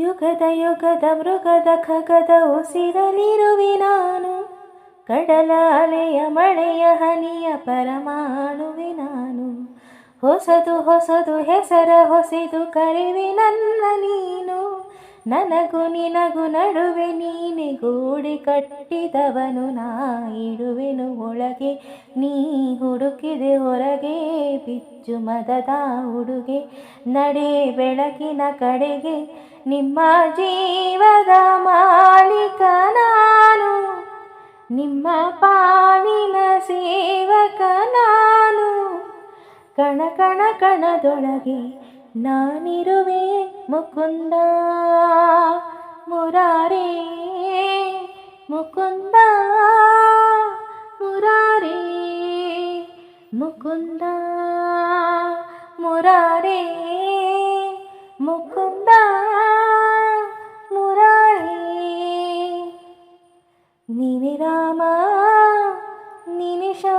ಯುಗದ ಯುಗದ ಮೃಗದ ಖಗದ ಉಸಿರಲಿರುವೆ ನಾನು. ಕಡಲ ಅಲೆಯ ಮಳೆಯ ಹನಿಯ ಪರಮಾಣುವೆ ನಾನು. ಹೊಸದು ಹೊಸದು ಹೆಸರ ಹೊಸದು ಕರೆವೆ ನನ್ನ ನೀನು ನನಗೂ ನಿನಗೂ ನಡುವೆ ನೀನೆ ಗೂಡಿ ಕಟ್ಟಿದವನು ನಾ ಇಡುವೆನು ಒಳಗೆ. ನೀ ಹುಡುಕಿದೆ ಹೊರಗೆ, ಬಿಚ್ಚು ಮದದ ಉಡುಗೆ. ನಡೆ ಬೆಳಕಿನ ಕಡೆಗೆ, ನಿಮ್ಮ ಜೀವದ ಮಾಲೀಕ ನಾನು. ನಿಮ್ಮ ಪಾಲಿನ ಸೇವಕ ನಾನು. ಕಣ ಕಣ, ಕಣದೊಳಗೆ ನಾನಿರುವೆ ಮುಕುಂದ ಮುರಾರೇ ಮುಕುಂದ ಮುರಾರೇ ಮುಕುಂದ ಮುರಾರೇ ಮುಕುಂದ ಮುರಾರೇ ನೀನೆ ರಾಮ ನೀನೆ ಶ್ಯಾಮ ನೀನೆ ಎಲ್ಲ